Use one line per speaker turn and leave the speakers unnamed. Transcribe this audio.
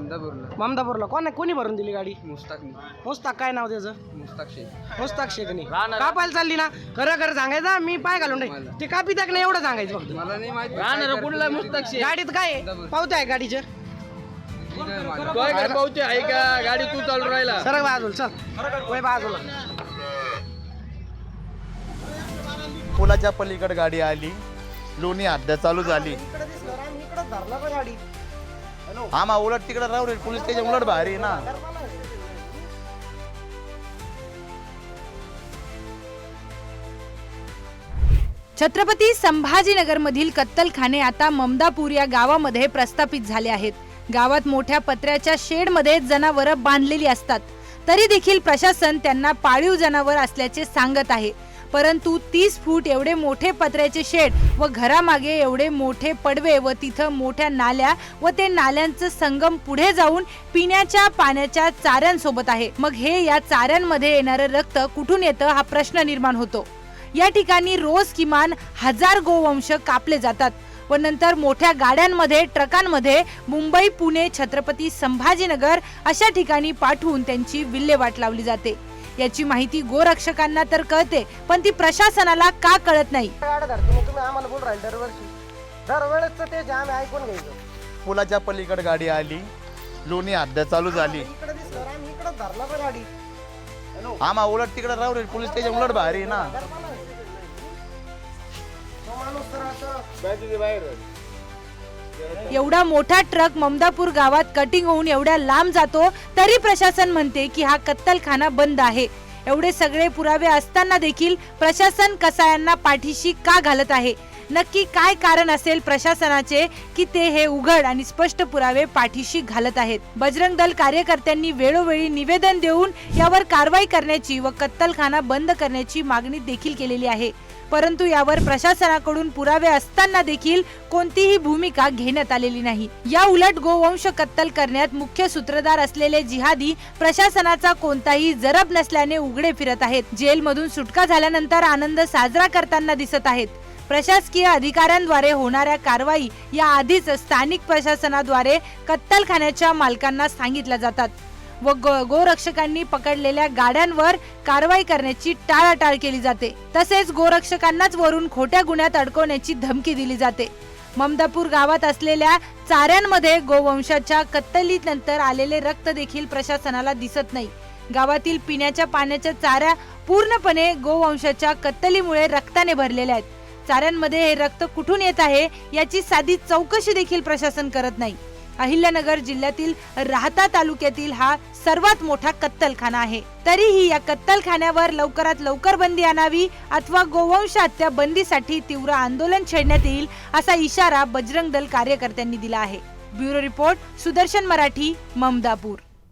ममदापूरला
ममदापूरला कोण कोणी भरून दिली गाडी?
मुस्ताकनी
मुस्ताक काय नाव त्याचं?
मुस्ताक शेख.
मुस्ताक शेखनी कापायला चालली ना? खरं खरं सांगायचं मी पाय घालून नाही ते कापी टाक नाही एवढं सांगायचं फक्त.
मला नाही माहिती. कुठला मुस्ताक शेख?
गाडीत काय आहे? पावते आहे गाडीचे?
पावते आहे का? गाडी तू चालू राहिला.
सरक बाजूला चल. वय बाजूला.
पुलाच्या पलीकडे गाडी आली. लोणी हद्द चालू झाली.
गाडी.
आम्हा उलट तिकडे राहू रे पोलीस स्टेशन उलट भारी ना.
छत्रपती संभाजीनगरमधील कत्तलखाने आता ममदापूर या गावामध्ये प्रस्थापित झाले आहेत. गावात मोठ्या पत्र्याच्या शेडमध्ये जनावरं बांधलेली असतात. तरी देखील प्रशासन त्यांना पाळीव जनावर असल्याचे सांगत आहे. परंतु तीस फूट एवढे मोठे पत्र्याचे शेड व घरामागे एवढे मोठे पडवे व तिथं मोठ्या नाल्या व ते नाल्यांचं संगम पुढे जाऊन पिण्याच्या पाण्याच्या चाऱ्यांसोबत आहे. मग हे या चाऱ्यांमध्ये येणारं रक्त कुठून येतं हा प्रश्न निर्माण होतो. या ठिकाणी रोज किमान हजार गोवंश कापले जातात व नंतर मोठ्या गाड्यांमध्ये ट्रकांमध्ये मुंबई पुणे छत्रपती संभाजीनगर अशा ठिकाणी पाठवून त्यांची विल्हेवाट लावली जाते. याची माहिती गोरक्षकांना तर कळते पण ती प्रशासनाला का कळत नाही?
गाड्या धरते मग तुम्ही आम्हाला बोल राहिले दरवर्षी दरवेळेस ते आम्ही ऐकून घ्यायचं
पुलाच्या पलीकडे गाडी आली लोणी हद्द चालू झाली.
इकडे दिसलं आम्ही इकडे धरला का गाडी
आम्हा उलट तिकडे राहू रे पोलीस स्टेशन उलट भारी आहे ना.
तो माणूस तर असं
एवढा मोठा ट्रक ममदापूर गावात कटिंग होऊन एवढ्या लांब जातो तरी प्रशासन म्हणते की हा कत्तलखाना बंद आहे. एवढे सगळे पुरावे असताना देखील प्रशासन कसायांना पाठीशी का घालत आहे? नक्की काय कारण असेल प्रशासनाचे की ते हे उघड आणि स्पष्ट पुरावे पाठीशी घालत आहेत? बजरंग दल कार्यकर्त्यांनी वेळोवेळी निवेदन देऊन यावर कारवाई करण्याची व कत्तलखाना बंद करण्याची मागणी देखील केलेली आहे. परंतु यावर प्रशासनाकडून पुरावे असताना देखील कोणतीही भूमिका घेण्यात आलेली नाही. या उलट गोवंश कत्तल करण्यात मुख्य सूत्रधार असलेले जिहादी प्रशासनाचा कोणताही जरब नसल्याने उघडे फिरत आहेत. जेलमधून सुटका झाल्यानंतर आनंद साजरा करताना दिसत आहेत. प्रशासकीय अधिकाऱ्यांद्वारे होणाऱ्या कारवाई या आधीच स्थानिक प्रशासनाद्वारे कत्तलखान्याच्या मालकांना सांगितल्या जातात व गोरक्षकांनी पकडलेल्या गाड्यांवर कारवाई करण्याची टाळाटाळ केली जाते. तसेच गोरक्षकांनाच वरून खोट्या गुन्ह्यात अडकवण्याची धमकी दिली जाते. ममदापूर गावात असलेल्या चाऱ्यांमध्ये गोवंशाच्या कत्तलीनंतर आलेले रक्त देखील प्रशासनाला दिसत नाही. गावातील पिण्याच्या पाण्याच्या चाऱ्या पूर्णपणे गोवंशाच्या कत्तलीमुळे रक्ताने भरलेल्या आहेत. चाऱ्यांमध्ये हे रक्त कुठून येत आहे याची साधी चौकशी देखील प्रशासन करत नाही. अहिल्यानगर जिल्ह्यातील राहता तालुक्यातील हा सर्वात मोठा कत्तलखाना आहे. तरीही या कत्तलखान्यावर लवकरात लवकर बंदी आणावी अथवा गोवंश हत्या बंदीसाठी तीव्र आंदोलन छेडण्यात येईल असा इशारा बजरंग दल कार्यकर्त्यांनी दिला आहे. Bureau report Sudarshan Marathi Mamdapur.